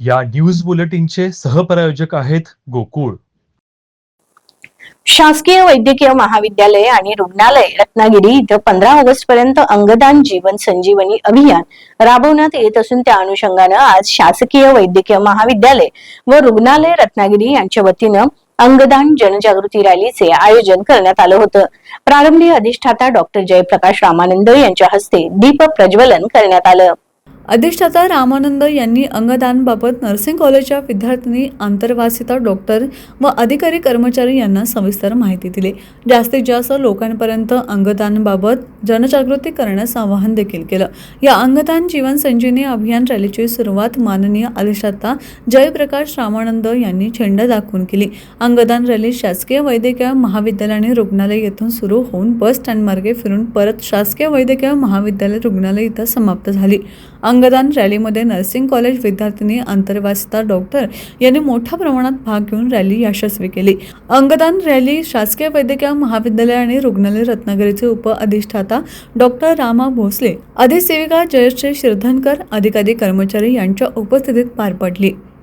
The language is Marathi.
या न्यूज बुलेटिनचे सहप्रायोजक आहेत गोकुळ. शासकीय वैद्यकीय महाविद्यालय आणि रुग्णालय रत्नागिरी इथं पंधरा ऑगस्ट पर्यंत अंगदान जीवन संजीवनी अभियान राबवण्यात येत असून त्या अनुषंगानं आज शासकीय वैद्यकीय महाविद्यालय व रुग्णालय रत्नागिरी यांच्या वतीनं अंगदान जनजागृती रॅलीचे आयोजन करण्यात आलं होतं. प्रारंभी अधिष्ठाता डॉक्टर जयप्रकाश रामानंद यांच्या हस्ते दीप प्रज्वलन करण्यात आलं. अधिष्ठाता रामानंद यांनी अंगदानबाबत नर्सिंग कॉलेजच्या विद्यार्थिनी आंतरवासिता डॉक्टर व अधिकारी कर्मचारी यांना सविस्तर माहिती दिली. जास्तीत जास्त लोकांपर्यंत अंगदानबाबत जनजागृती करण्यास आवाहन देखील केलं. या अंगदान जीवन संजीवनी अभियान रॅलीची सुरुवात माननीय अधिष्ठाता जयप्रकाश रामानंद यांनी झेंडा दाखवून केली. अंगदान रॅली शासकीय वैद्यकीय महाविद्यालय आणि रुग्णालय येथून सुरू होऊन बस स्टँडमार्गे फिरून परत शासकीय वैद्यकीय महाविद्यालय रुग्णालय इथं समाप्त झाली. अंगदान रॅलीमध्ये नर्सिंग कॉलेज विद्यार्थिनी आंतरवासिता डॉक्टर यांनी मोठ्या प्रमाणात भाग घेऊन रॅली यशस्वी केली. अंगदान रॅली शासकीय वैद्यकीय महाविद्यालय आणि रुग्णालय रत्नागिरीचे उप अधिष्ठाता डॉक्टर रामा भोसले अधिसेविका जयश्री शिरधनकर अधिकारी कर्मचारी यांच्या उपस्थितीत पार पडली.